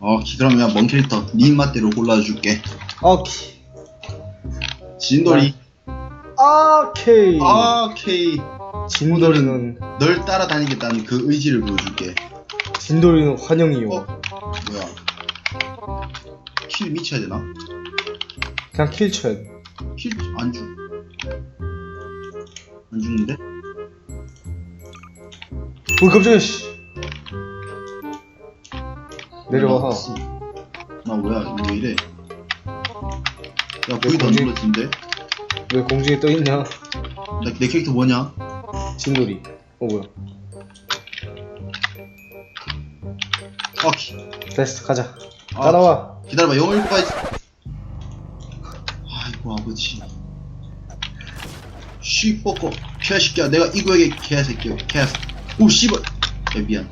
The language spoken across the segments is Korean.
어, 그러면 먼 캐릭터 네 맛대로 골라줄게. 오케이. 진돌이. 오케이. 오케이. 진돌이는 널 따라다니겠다는 그 의지를 보여줄게. 진돌이는 환영이요. 어? 뭐야? 킬 미쳐야 되나? 그냥 킬 쳐야 돼. 킬안 죽. 안 죽는데? 오 깜짝이야 씨. 내려와. 나왔어. 나 뭐야? 이거 왜 이래? 야, 안 공중에- 눌러진데? 왜 공중에 떠 있냐? 나, 내 캐릭터 뭐냐? 진돌이. 어 뭐야? 오케이. 됐어 가자. 아, 따라와. 기다려봐, 영어 읽고 가야지. 아이고, 아버지. 쉬, 뻗고. 개새끼야, 내가 이 구역에 개새끼야, 개. 오, 씨발. 야, 미안.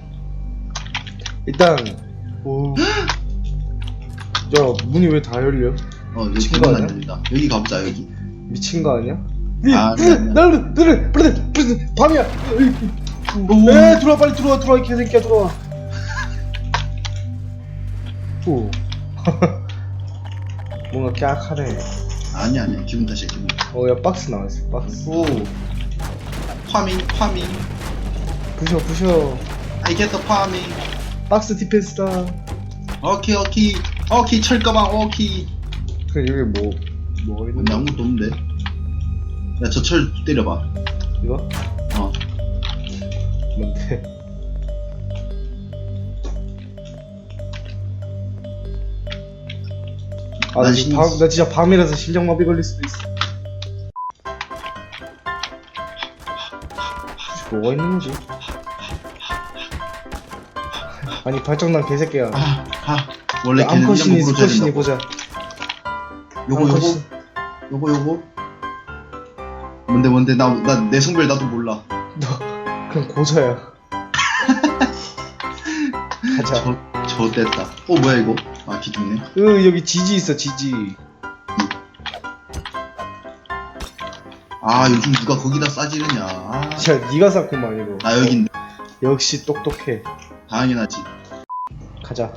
일단 오. 야 문이 왜 다 열려? 어, 여기 미친 거 대문 아니야? 안 열린다. 여기 가보자, 여기. 미친 거 아니야? 아, 으, 아니야. 나를 나를 나를 무슨 밤이야? 오. 에 들어와 빨리 들어와 들어와 이 개새끼야 들어와. 오. 뭔가 깨악하네. 아니야, 아니야. 기분 탓이야, 기분 탓. 어야 박스 나왔어 박스. 오. 파밍, 파밍. 부셔 부셔. I get the 파밍. 박스 디펜스다. 오케이, 오케이. 오케이, 철가방, 오케이. 그 여기 뭐 뭐가 있는 근데 아무것도 없는데. 야, 저 철 때려봐. 이거? 어. 뭔데? 아, 나 난 지금 신경 밤, 나 진짜 밤이라서 심장마비 걸릴 수도 있어. 뭐가 있는 거지? 아니 발정난 개새끼야. 아, 아. 원래 걔는 이런 암컷이니 거 물어줘야 스컷이니 된다고. 보자. 요거, 요거. 암컷이- 요거, 요거. 뭔데, 뭔데. 나, 나, 내 성별 나도 몰라. 너 그냥 고자야. 가자. 저, 저 됐다. 어, 뭐야, 이거? 아, 기둥네. 으 여기 지지 있어 지지. 아, 요즘 누가 거기다 싸지르냐. 아, 자 네가 쌌구만 이거. 나 여긴데. 역시 똑똑해. 당연하지. 가자.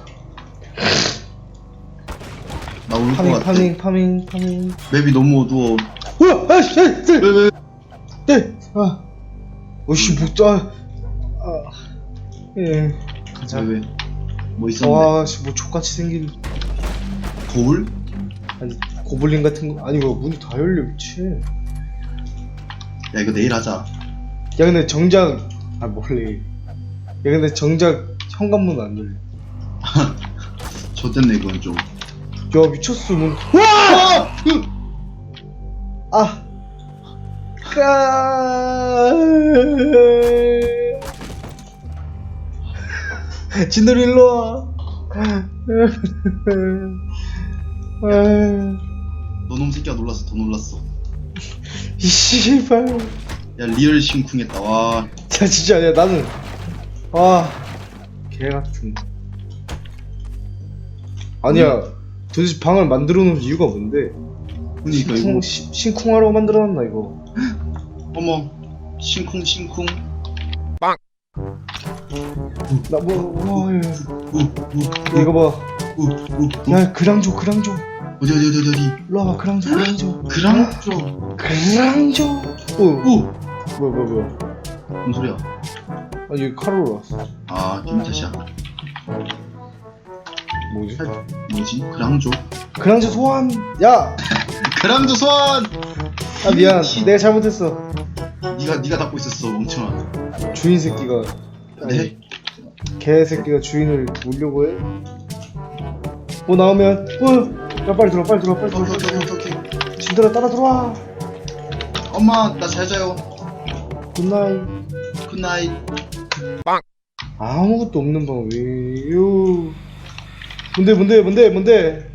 나올 것 파밍 같아. 파밍 파밍 파밍. 맵이 너무 어두워. 우와 아씨 왜, 왜? 네. 아. 어씨 못자. 아. 예. 가자. 왜, 왜? 뭐 있었는데? 와씨 뭐 족같이 생긴 거울? 아니 고블린 같은 거 아니 이거 문이 다 열려 미친. 야, 이거 내일 하자. 야 근데 정작 아 몰래. 야 근데 정작 현관문 안 열려. 좆됐네, 그건 좀. 야 미쳤어 문. 와! 아. 까. 진돌이 일로 와. 너놈 새끼가 놀랐어, 더 놀랐어. 이 씨발. 야, 리얼 심쿵했다, 와. 자 진짜 아니야 나는 아 개 같은. 아니야 도대체 방을 만들어 놓은 이유가 뭔데? 그니까, 이거. 심쿵, 시- 심쿵하라고 만들어놨나 이거? 어머, 심쿵, 심쿵. 나뭐 와, 야, 우, 우, 야, 이거 봐. 야 그랑 줘 그랑 줘. 어디, 어디, 어디, 어디. 일로 와봐 그랑 줘 그랑 줘. 그랑 줘. 그랑 줘. 어 오! 뭐야 뭐야 뭐야. 뭔 소리야? 아니 여기 칼로 왔어. 아, 탓이야. 뭐지? 뭐지? 그랑 줘. 그랑 줘 소환. 야. 그랑 줘, 소환! 아 미안. 내가 잘못했어. 니가, 니가 닫고 있었어, 멍청아. 주인 새끼가. 네? 개 새끼가 주인을 몰려고 해. 뭐 나오면 어. 야 빨리 들어 빨리 들어 빨리 오케이, 들어. 오케이, 오케이, 오케이. 진들아 따라 들어와. 엄마, 나 잘 자요. 굿나잇. 굿나잇. 아무것도 없는 방 왜요? 뭔데 뭔데 뭔데 뭔데?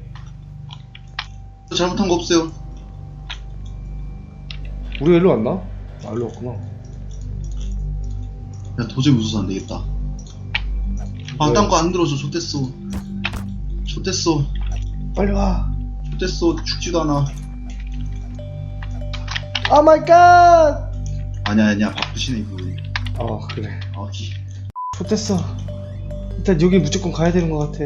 저 잘못한 거 없어요. 우리가 일로 왔나? 아 일로 왔구나. 야, 도저히 무서워서 안 되겠다. 방딴거 안 들어줘, 좋댔어. 좋댔어. 빨리 와. 좋댔어, 죽지도 않아. 오 마이 갓. 아니야, 아니야, 바쁘시네, 그분. 아 그래. 아, 기. 좋댔어. 일단 여기 무조건 가야 되는 것 같아.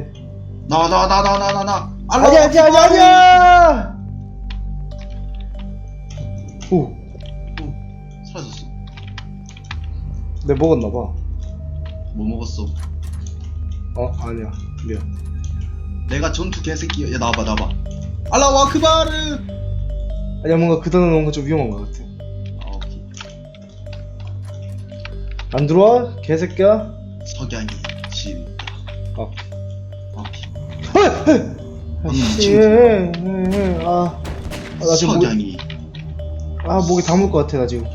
나와 나와 나와 나와 나와 나와 아니야 아니야 아니야 아니야! 오. 어, 사라졌어. 내가 먹었나봐. 뭐 먹었어? 어 아니야. 미안. 내가 전투 개새끼야. 야 나와봐 나와봐. 알라와 크바르 아니야 뭔가 그 단어 넣은 거좀 위험한 것 같아. 아 오케이. 안 들어와? 개새끼야 석양이 진다 아 오케이 아씨 아, 아, 나 지금 목이, 석양이. 아 목이 다물 것 같아 나 지금.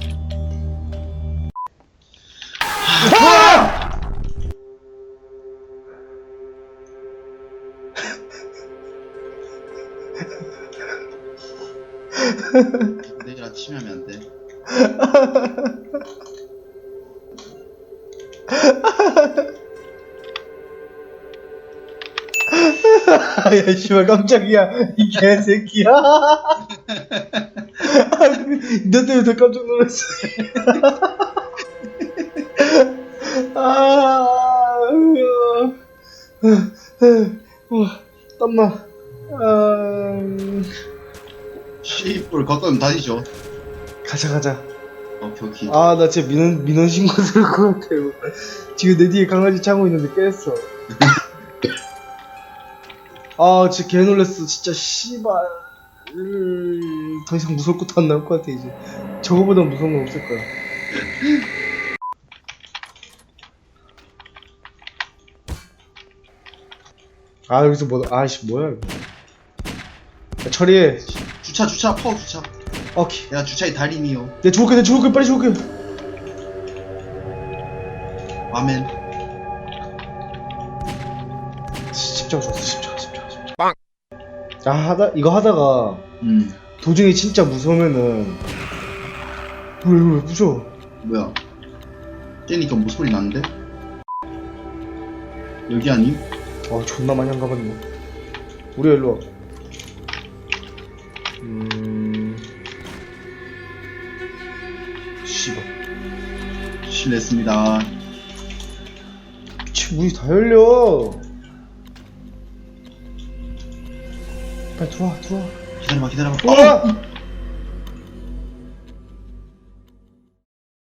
아! 내일 아침에 하면 안 돼 야, 씨발, 깜짝이야. 이 개새끼야. 너 때문에 더 깜짝 놀랐어. 아, 어, 땀나. 아, 씨뿔 가까이 다니죠 가자, 가자. 아, 나 진짜 민원, 민원 신고 들을 것 같아요. 지금 내 뒤에 강아지 자고 있는데 깼어. 아, 진짜 개 놀랬어. 진짜, 씨발. 음, 더 이상 무서울 것도 안 나올 것 같아, 이제. 저거보다 무서운 건 없을 거야. 아, 여기서 뭐, 아이씨, 뭐야, 이거. 야, 처리해. 주차 주차 파워 주차 오케이. 내가 주차의 달인이요 내 죽을게, 내 죽을게, 빨리 죽을게. 아멘 십자가 줬어, 십자가, 십자가. 십자가. 빵! 야, 하다, 이거 하다가, 음 도중에 진짜 무서우면은 왜, 왜, 왜 무서워? 뭐야 깨니까 뭐 소리 나는데? 여기 아님? 아 존나 많이 안 가봤네 우리 일로 와 실례했습니다. 미친 문이 다 열려. 빨리 들어와 들어와. 기다려봐 기다려봐. 들어와